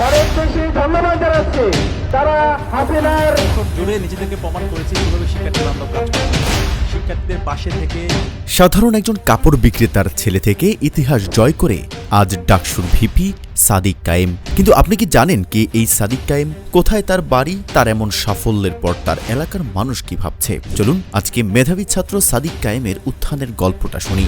তাদের বেশি ধন্যবাদ জানাচ্ছি। তারা হাসিনার জুড়ে নিজেদেরকে প্রমাণ করেছে কীভাবে শিক্ষার্থী বান্ধব কাজ শিক্ষার্থীদের পাশে থেকে সাধারণ একজন কাপড় বিক্রেতার ছেলে থেকে ইতিহাস জয় করে আজ ডাকসুর ভিপি সাদিক কায়েম। কিন্তু আপনি কি জানেন কি এই সাদিক কায়েম? কোথায় তার বাড়ি? তার এমন সাফল্যের পর তার এলাকার মানুষ কি ভাবছে? চলুন আজকে মেধাবী ছাত্র সাদিক কায়েমের উত্থানের গল্পটা শুনি।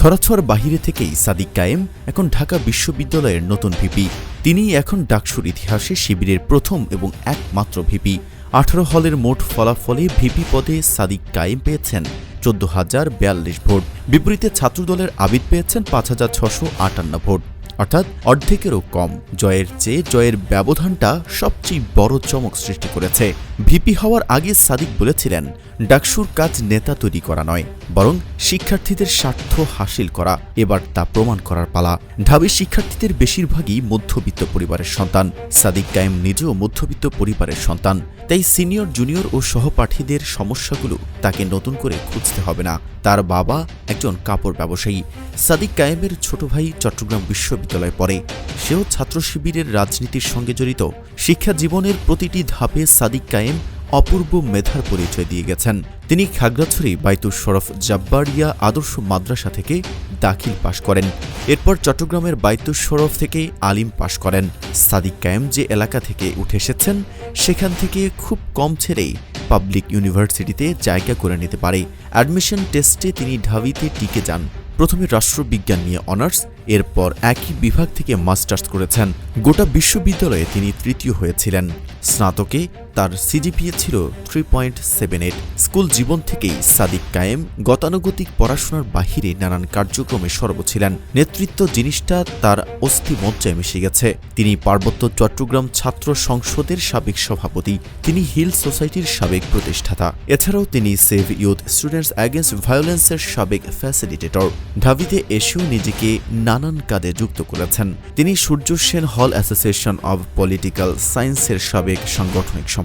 ধরাছোঁয়ার বাহিরে থেকেই সাদিক কায়েম, এখন ঢাকা বিশ্ববিদ্যালয়ের নতুন ভিপি। তিনি এখন ডাকসুর ইতিহাসে শিবিরের প্রথম এবং একমাত্র ভিপি। আঠারো হলের মোট ফলাফলে ভিপি পদে সাদিক কায়েম পেয়েছেন চোদ্দ হাজার বিয়াল্লিশ ভোট। বিপরীতে ছাত্রদলের আবিদ পেয়েছেন পাঁচ হাজার ছশো আটান্ন ভোট। অর্থাৎ অর্ধেকেরও কম। জয়ের চেয়ে জয়ের ব্যবধানটা সবচেয়ে বড় চমক সৃষ্টি করেছে। ভিপি হওয়ার আগে সাদিক বলেছিলেন, ডাকসুর কাজ নেতা তৈরি করা নয়, বরং শিক্ষার্থীদের স্বার্থ হাসিল করা, এবার তা প্রমাণ করার পালা। ঢাবির শিক্ষার্থীদের বেশিরভাগই মধ্যবিত্ত পরিবারের সন্তান, সাদিক কায়েম নিজেও মধ্যবিত্ত পরিবারের সন্তান, তাই সিনিয়র, জুনিয়র ও সহপাঠীদের সমস্যাগুলো তাকে নতুন করে খুঁজতে হবে না। তার বাবা একজন কাপড় ব্যবসায়ী। সাদিক কায়েমের ছোট ভাই চট্টগ্রাম বিশ্ববিদ্যালয়ে পড়ে। সেও ছাত্র শিবিরের রাজনীতির সঙ্গে জড়িত। শিক্ষা জীবনের প্রতিটি ধাপে সাদিক কায়েম, অপূর্ব মেধার পরিচয় দিয়ে গেছেন। তিনি খাগড়াছড়ি বাইতুর শরফ জাব্বারিয়া আদর্শ মাদ্রাসা থেকে দাখিল পাশ করেন। এরপর চট্টগ্রামের বাইতুর শরফ থেকে আলিম পাশ করেন। সাদিক কায়েম যে এলাকা থেকে উঠে এসেছেন, সেখান থেকে খুব কম ছেড়েই পাবলিক ইউনিভার্সিটিতে জায়গা করে নিতে পারে। অ্যাডমিশন টেস্টে তিনি ঢাবিতে টিকে যান। প্রথমে রাষ্ট্রবিজ্ঞান নিয়ে অনার্স, এরপর একই বিভাগ থেকে মাস্টার্স করেছেন। গোটা বিশ্ববিদ্যালয়ে তিনি তৃতীয় হয়েছিলেন। স্নাতকে তার সিজিপিএ ছিল three point seven eight school জীবন থেকেই সাদিক কায়েম, গতানুগতিক পড়াশোনার বাহিরে নানান কার্যক্রমে সর্ব ছিলেন। নেতৃত্ব জিনিসটা তার অস্থি মজ্জায় মিশে গেছে। তিনি পার্বত্য চট্টগ্রাম ছাত্র সংসদের সাবেক সভাপতি, তিনি হিল সোসাইটির সাবেক প্রতিষ্ঠাতা। এছাড়াও তিনি সেভ ইউথ স্টুডেন্টস অ্যাগেন্স্ট ভায়োলেন্সের সাবেক ফ্যাসিলিটেটর ঢাবিতে এসেও নিজেকে নানান কাজে যুক্ত করেছেন। তিনি সূর্য সেন হল অ্যাসোসিয়েশন অব পলিটিক্যাল সায়েন্সের সাবেক সাংগঠনিক সম্পাদক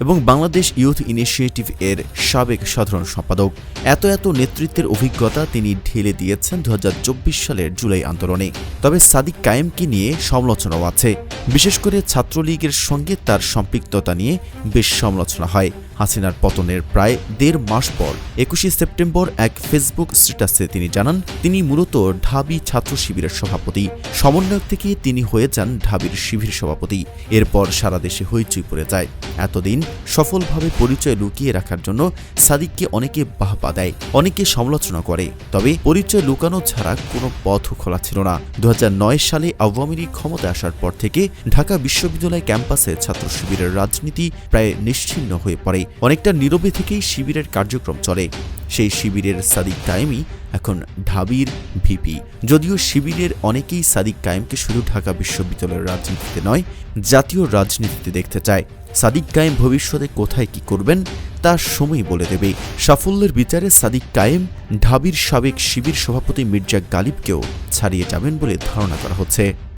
এবং বাংলাদেশ ইউথ ইনিশিয়েটিভ এর সাবেক সাধারণ সম্পাদক। এত এত নেতৃত্বের অভিজ্ঞতা তিনি ঢেলে দিয়েছেন দু হাজার চব্বিশ সালের জুলাই আন্দোলনে। তবে সাদিক কায়েমকে নিয়ে সমালোচনাও আছে। বিশেষ করে ছাত্রলীগের সঙ্গে তার সম্পৃক্ততা নিয়ে বেশ সমালোচনা হয়। হাসিনার পতনের প্রায় দেড় মাস পর, একুশে সেপ্টেম্বর এক ফেসবুক স্ট্যাটাসে তিনি জানান, তিনি মূলত ঢাবি ছাত্র শিবিরের সভাপতি। সমন্বয়ক থেকে তিনি হয়ে যান ঢাবির শিবির সভাপতি। এরপর সারা দেশে হইচই পড়ে যায়। এতদিন সফলভাবে পরিচয় লুকিয়ে রাখার জন্য সাদিককে অনেকে বাহবা দেয়, অনেকে সমালোচনা করে। তবে পরিচয় লুকানো ছাড়া কোনো পথ খোলা ছিল না। দু হাজার নয় সালে আওয়ামী লীগ ক্ষমতায় আসার পর থেকে ঢাকা বিশ্ববিদ্যালয় ক্যাম্পাসে ছাত্র শিবিরের রাজনীতি প্রায় নিশ্চিহ্ন হয়ে পড়ে। অনেকটা নীরবে থেকেই শিবিরের কার্যক্রম চলে। সেই শিবিরের সাদিক কায়েমই এখন ঢাবির ভিপি। যদিও শিবিরের অনেকেই সাদিক কায়েমকে শুধু ঢাকা বিশ্ববিদ্যালয়ের রাজনীতিতে নয়, জাতীয় রাজনীতিতে দেখতে চায়। সাদিক কায়েম ভবিষ্যতে কোথায় কি করবেন, তা সময় বলে দেবে। সাফল্যের বিচারে সাদিক কায়েম ঢাবির সাবেক শিবির সভাপতি মির্জা গালিবকেও ছাড়িয়ে যাবেন বলে ধারণা করা হচ্ছে।